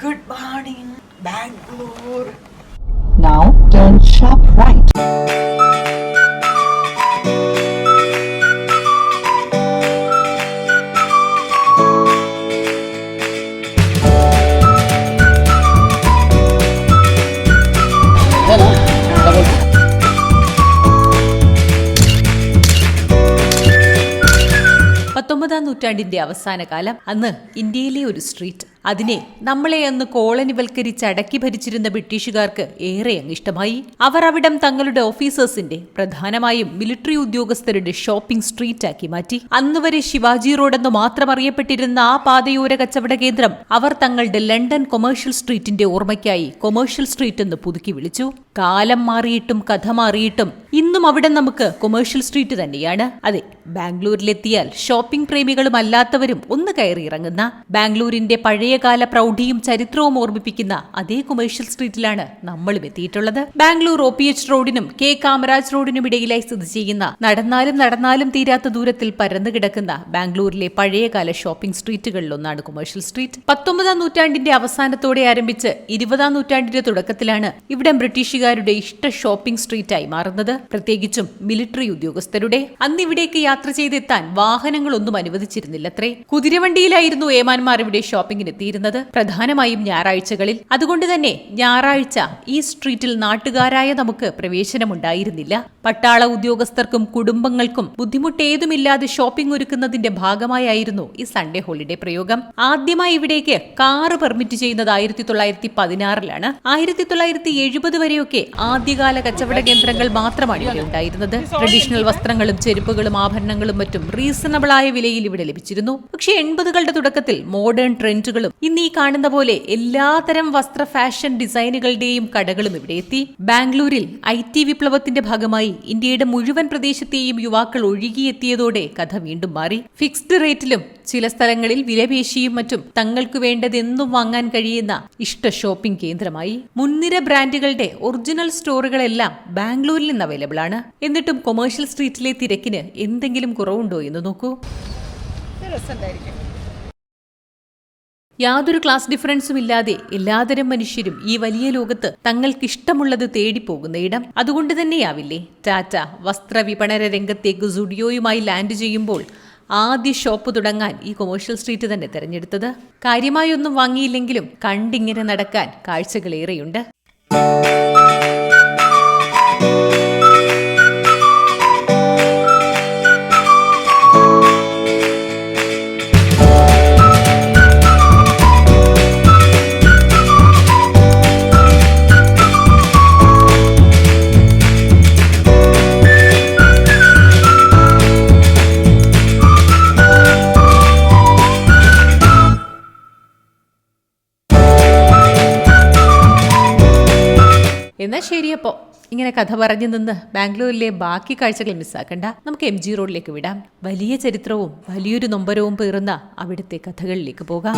Good morning, Bangalore. Now turn sharp right. പത്തൊമ്പതാം നൂറ്റാണ്ടിന്റെ അവസാന കാലം അന്ന് ഇന്ത്യയിലെ ഒരു സ്ട്രീറ്റ് അതിനെ നമ്മളെ അന്ന് കോളനിവൽക്കരിച്ച് അടക്കി ഭരിച്ചിരുന്ന ബ്രിട്ടീഷുകാർക്ക് ഏറെ അങ്ങ് ഇഷ്ടമായി അവർ അവിടം തങ്ങളുടെ ഓഫീസേഴ്സിന്റെ പ്രധാനമായും മിലിറ്ററി ഉദ്യോഗസ്ഥരുടെ ഷോപ്പിംഗ് സ്ട്രീറ്റ് ആക്കി മാറ്റി അന്നുവരെ ശിവാജി റോഡെന്ന് മാത്രം അറിയപ്പെട്ടിരുന്ന ആ പാതയോര കച്ചവട കേന്ദ്രം അവർ തങ്ങളുടെ ലണ്ടൻ കൊമേഴ്ഷ്യൽ സ്ട്രീറ്റിന്റെ ഓർമ്മയ്ക്കായി കൊമേഴ്ഷ്യൽ സ്ട്രീറ്റ് എന്ന് പുതുക്കി വിളിച്ചു. കാലം മാറിയിട്ടും കഥ മാറിയിട്ടും ഇന്നും അവിടെ നമുക്ക് കൊമേഴ്ഷ്യൽ സ്ട്രീറ്റ് തന്നെയാണ്. അതെ ബാംഗ്ലൂരിലെത്തിയാൽ ഷോപ്പിംഗ് പ്രേമികളും അല്ലാത്തവരും ഒന്ന് കയറി ഇറങ്ങുന്ന ബാംഗ്ലൂരിന്റെ പഴയകാല പ്രൗഢിയും ചരിത്രവും ഓർമ്മിപ്പിക്കുന്ന അതേ കൊമേഴ്ഷ്യൽ സ്ട്രീറ്റിലാണ് നമ്മളും എത്തിയിട്ടുള്ളത്. ബാംഗ്ലൂർ ഒ പി എച്ച് റോഡിനും കെ കാമരാജ് റോഡിനും ഇടയിലായി സ്ഥിതി ചെയ്യുന്ന നടന്നാലും നടന്നാലും തീരാത്ത ദൂരത്തിൽ പരന്നു കിടക്കുന്ന ബാംഗ്ലൂരിലെ പഴയകാല ഷോപ്പിംഗ് സ്ട്രീറ്റുകളിൽ ഒന്നാണ് കൊമേഴ്ഷ്യൽ സ്ട്രീറ്റ് പത്തൊമ്പതാം നൂറ്റാണ്ടിന്റെ അവസാനത്തോടെ ആരംഭിച്ച് ഇരുപതാം നൂറ്റാണ്ടിന്റെ തുടക്കത്തിലാണ് ഇവിടം ബ്രിട്ടീഷുകാരുടെ ഇഷ്ട ഷോപ്പിംഗ് സ്ട്രീറ്റായി മാറുന്നത്. പ്രത്യേകിച്ചും മിലിറ്ററി ഉദ്യോഗസ്ഥരുടെ. അന്ന് ഇവിടേക്ക് യാത്ര ചെയ്തെത്താൻ വാഹനങ്ങളൊന്നും അനുവദിച്ചിരുന്നില്ലത്രേ. കുതിരവണ്ടിയിലായിരുന്നു ഏമാന്മാർ ഇവിടെ ഷോപ്പിംഗിന് എത്തിയിരുന്നത് പ്രധാനമായും ഞായറാഴ്ചകളിൽ. അതുകൊണ്ട് തന്നെ ഞായറാഴ്ച ഈ സ്ട്രീറ്റിൽ നാട്ടുകാരായ നമുക്ക് പ്രവേശനമുണ്ടായിരുന്നില്ല. പട്ടാള ഉദ്യോഗസ്ഥർക്കും കുടുംബങ്ങൾക്കും ബുദ്ധിമുട്ടേതുമില്ലാതെ ഷോപ്പിംഗ് ഒരുക്കുന്നതിന്റെ ഭാഗമായായിരുന്നു ഈ സൺഡേ ഹോളിഡേ പ്രയോഗം. ആദ്യമായി ഇവിടേക്ക് കാറ് പെർമിറ്റ് ചെയ്യുന്നത് ആയിരത്തി തൊള്ളായിരത്തി പതിനാറിലാണ് ആയിരത്തി തൊള്ളായിരത്തി എഴുപത് വരെയൊക്കെ ആദ്യകാല കച്ചവട കേന്ദ്രങ്ങൾ മാത്രമാണ് ഇവിടെ ഉണ്ടായിരുന്നത്. ട്രഡീഷണൽ വസ്ത്രങ്ങളും ചെരുപ്പുകളും ആഭരണങ്ങളും മറ്റും റീസണബിൾ ആയ വിലയിൽ ഇവിടെ ലഭിച്ചിരുന്നു. പക്ഷേ എൺപതുകളുടെ തുടക്കത്തിൽ മോഡേൺ ട്രെൻഡുകളും ഇന്ന് ഈ കാണുന്ന പോലെ എല്ലാതരം വസ്ത്ര ഫാഷൻ ഡിസൈനുകളുടെയും കടകളും ഇവിടെ എത്തി. ബാംഗ്ലൂരിൽ ഐ ടി വിപ്ലവത്തിന്റെ ഭാഗമായി ഇന്ത്യയുടെ മുഴുവൻ പ്രദേശത്തെയും യുവാക്കൾ ഒഴുകിയെത്തിയതോടെ കഥ വീണ്ടും മാറി. ഫിക്സ്ഡ് റേറ്റിലും ചില സ്ഥലങ്ങളിൽ വിലപേശിയും മറ്റും തങ്ങൾക്ക് വേണ്ടതെന്നും വാങ്ങാൻ കഴിയുന്ന ഇഷ്ട ഷോപ്പിംഗ് കേന്ദ്രമായി. മുൻനിര ബ്രാൻഡുകളുടെ ഒറിജിനൽ സ്റ്റോറുകളെല്ലാം ബാംഗ്ലൂരിൽ നിന്ന് അവൈലബിൾ ആണ്. എന്നിട്ടും കൊമേഴ്ഷ്യൽ സ്ട്രീറ്റിലെ തിരക്കിന് എന്തെങ്കിലും കുറവുണ്ടോ എന്ന് നോക്കൂ. യാതൊരു ക്ലാസ് ഡിഫറൻസും ഇല്ലാതെ എല്ലാതരം മനുഷ്യരും ഈ വലിയ ലോകത്ത് തേടി പോകുന്ന ഇടം അതുകൊണ്ട് തന്നെയാവില്ലേ? ടാറ്റ വസ്ത്ര വിപണന രംഗത്തേക്ക് സുഡിയോയുമായി ലാൻഡ് ചെയ്യുമ്പോൾ ആദ്യ ഷോപ്പ് തുടങ്ങാൻ ഈ കൊമേഴ്ഷ്യൽ സ്ട്രീറ്റ് തന്നെ തിരഞ്ഞെടുത്തത്. കാര്യമായൊന്നും വാങ്ങിയില്ലെങ്കിലും കണ്ടിങ്ങനെ നടക്കാൻ കാഴ്ചകളേറെയുണ്ട്. എന്നാൽ ശരിയപ്പോ. ഇങ്ങനെ കഥ പറഞ്ഞു നിന്ന് ബാംഗ്ലൂരിലെ ബാക്കി കാഴ്ചകൾ മിസ്സാക്കണ്ട. നമുക്ക് എം ജി റോഡിലേക്ക് വിടാം. വലിയ ചരിത്രവും വലിയൊരു നൊമ്പരവും പേറുന്ന അവിടുത്തെ കഥകളിലേക്ക് പോകാം.